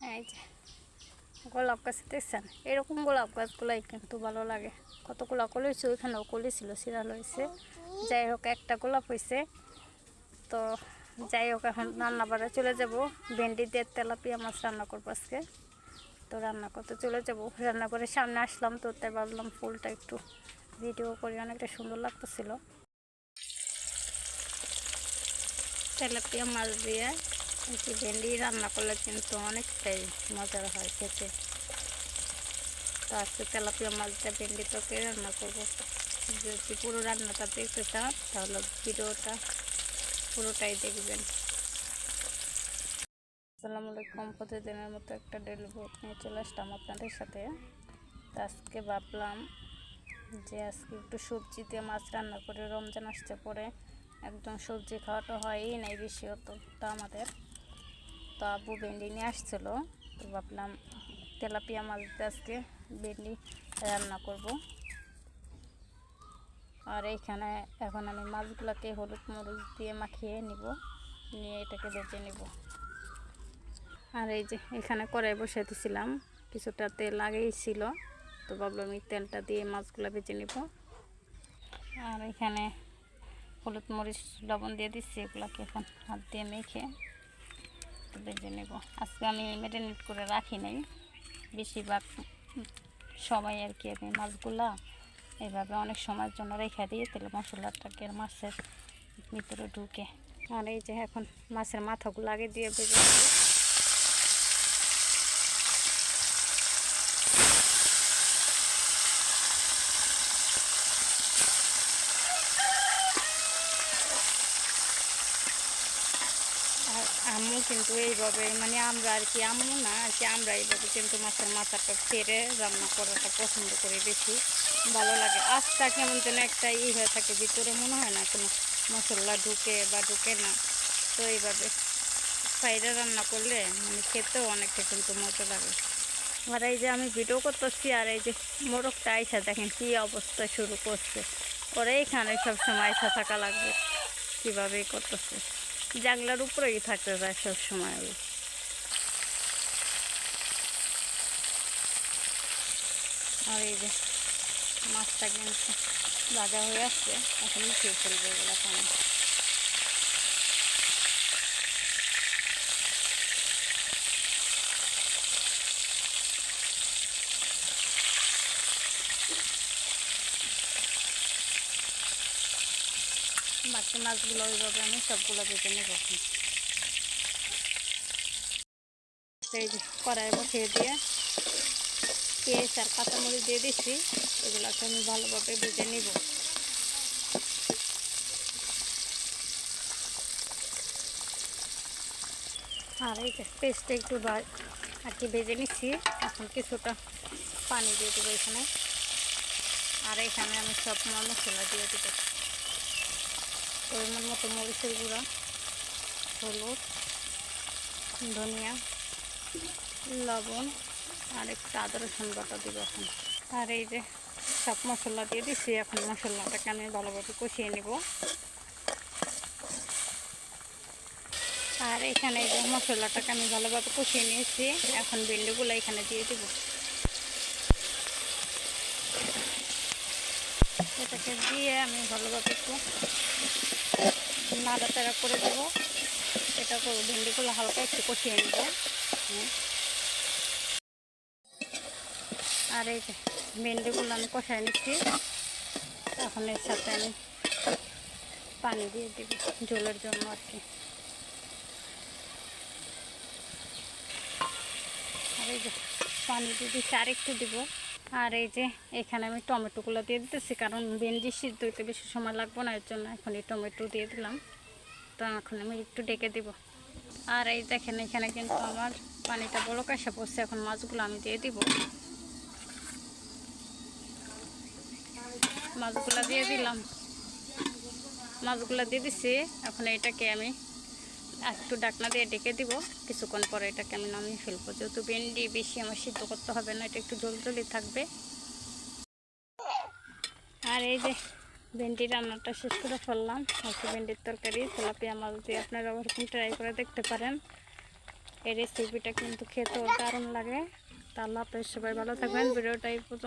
এই যে, গোলাপ গাছ দেখছেন? এরকম গোলাপ গাছগুলাই কিন্তু ভালো লাগে। কতগুলো কলি হয়েছে? ওইখানেও কলি ছিল সিরাল হয়েছে যাই হোক, একটা গোলাপ হয়েছে তো যাই হোক, এখন রান্না বাড়া চলে যাব। ভেন্ডি দিয়ে তেলাপিয়া মাছ রান্না করব আজকে। তো রান্না করতে চলে যাব। রান্না করে সামনে আসলাম তো, তাই ভাবলাম ফুলটা একটু ভিডিও করে। অনেকটা সুন্দর লাগতেছিল। তেলাপিয়া মাছ দিয়ে ভেন্ডি রান্না করলে কিন্তু অনেকটাই মজার হয় খেতে। তো আজকে তেলাপিয়া মাছ দিয়ে ভেন্ডি তোকে রান্না করব। যদি পুরো রান্নাটা দেখতে চান, তাহলে ভিডিওটা পুরোটাই দেখবেন। আসসালামু আলাইকুম, প্রতিদিনের মতো একটা ডেলি ব্লগ নিয়ে চলে আসলাম আপনাদের সাথে। তো আজকে ভাবলাম যে আজকে একটু সবজি দিয়ে মাছ রান্না করে, রমজান আসতে পরে একদম সবজি খাওয়াটা হয়ই নাই বেশি হতো আমাদের। তো আবু ভেন্ডি নিয়ে আসছিল। তো ভাবলাম তেলাপিয়া মাছ আজকে ভেন্ডি রান্না করব। আর এইখানে এখন আমি মাছগুলোকে হলুদ মরিচ দিয়ে মাখিয়ে নিব। নিয়ে এটাকে বেজে নিব। আর এই যে এখানে কড়াই বসে দিয়েছিলাম কিছুটা তেল আগেই ছিল। তো ভাবলাম এই তেলটা দিয়ে মাছগুলো ভেজে নিব। আর এখানে হলুদ মরিচ লবণ দিয়ে দিচ্ছি এগুলোকে এখন হাত দিয়ে মেখে। ভেজে নেব। আজকে আমি ম্যারিনেট করে রাখি নাই। বেশিরভাগ সময় আর কি আমি মাছগুলা এইভাবে অনেক সময়ের জন্য রেখে দিয়ে তাহলে মশলাটাকে মাছের ভিতরে ঢুকে। আর এই যে এখন মাছের মাথাগুলো আগে দিয়ে ভেজে আম্মু কিন্তু এইভাবে মানে আমরা আর কি আম্মু না, আর কি আমরা এইভাবে কিন্তু মাছের মাথাটা ফেরে রান্না করাটা পছন্দ করি বেশি, ভালো লাগে। আস্তা কেমন যেন একটা ই হয়ে থাকে, ভিতরে মনে হয় না কোনো মশলা ঢুকে বা ঢুকে না। তো এইভাবে ফ্রাইডে রান্না করলে মানে খেতেও অনেকটা কিন্তু মজা লাগে। আর এই যে আমি ভিডিও করতেছি, আর এই যে মোরগটা আইসা দেখেন কী অবস্থা শুরু করছে। ওরা এইখানে সবসময় আইসা থাকা লাগবে, কীভাবে করতেছে। জানলার উপরেই থাকতে চায় সবসময় ওই। আর এই যে মাছটা কিন্তু ভাজা হয়ে আসছে, এখন খেয়ে ফেলবে এগুলো বাকি মাছগুলো ওইভাবে আমি সবগুলো বেঁচে নেব। এই কড়াই বসিয়ে দিয়ে পেঁয়াজ আর কাঁচামরিচ দিয়ে দিচ্ছি এগুলোকে আমি ভালোভাবে ভেজে নিব। আর এই পেস্টটা একটু আর কি ভেজে নিচ্ছি, এখন কিছুটা পানি দিয়ে দেবো এখানে। আর এখানে আমি সব মশলা দিয়ে দেবো। পরিমাণ মতো মরিচের গুঁড়া, হলুদ, ধনিয়া, লবণ আর একটু আদা রসুন বাটা দিব এখন। আর এই যে সব মশলা দিয়ে দিচ্ছি এখন মশলাটাকে আমি ভালোভাবে কষিয়ে নিব। আর এখানে যে মশলাটাকে আমি ভালোভাবে কষিয়ে নিয়েছি, এখন ভেন্ডিগুলো এখানে দিয়ে দিব। এটাকে দিয়ে আমি ভালোভাবে একটু নাড়াচাড়া করে দেবো। এটা ভেন্ডিগুলো হালকা একটু কষিয়ে নেব। আর এই ভেন্ডিগুলো আমি কষায় নিচ্ছি। এখন এর সাথে আমি পানি দিয়ে দিব জলের জন্য আর কি। আর এই যে পানি দিয়ে দিচ্ছি আর একটু দিব। আর এই যে এখানে আমি টমেটোগুলো দিয়ে দিতেছি, কারণ ভেন্ডি সিদ্ধ হইতে বেশি সময় লাগবে না, এর জন্য এখন এই টমেটো দিয়ে দিলাম। তো এখন আমি একটু ডেকে দিব। আর এই দেখেন, এখানে কিন্তু আমার পানিটা বড় কাশা পড়ছে, এখন মাছগুলো আমি দিয়ে দিব। মাছগুলো দিয়ে দিলাম। মাছগুলো দিয়ে দিছি, এখন এটাকে আমি একটু ডাকনা দিয়ে ডেকে দিব। কিছুক্ষণ পরে এটাকে আমি নামিয়ে ফেলব। যেহেতু ভেন্ডি বেশি আমার সিদ্ধ করতে হবে না, এটা একটু জল জলই থাকবে। আর এই যে ভেন্ডি রান্নাটা শেষ করে ফেললাম। হচ্ছে ভেন্ডির তরকারি, তেলাপিয়া মাছ দিয়ে আপনারা ওরকম ট্রাই করে দেখতে পারেন। এই রেসিপিটা কিন্তু খেতেও দারুণ লাগে। তাহলে আপনার সবাই ভালো থাকবেন। ভিডিওটা এই পর্যন্ত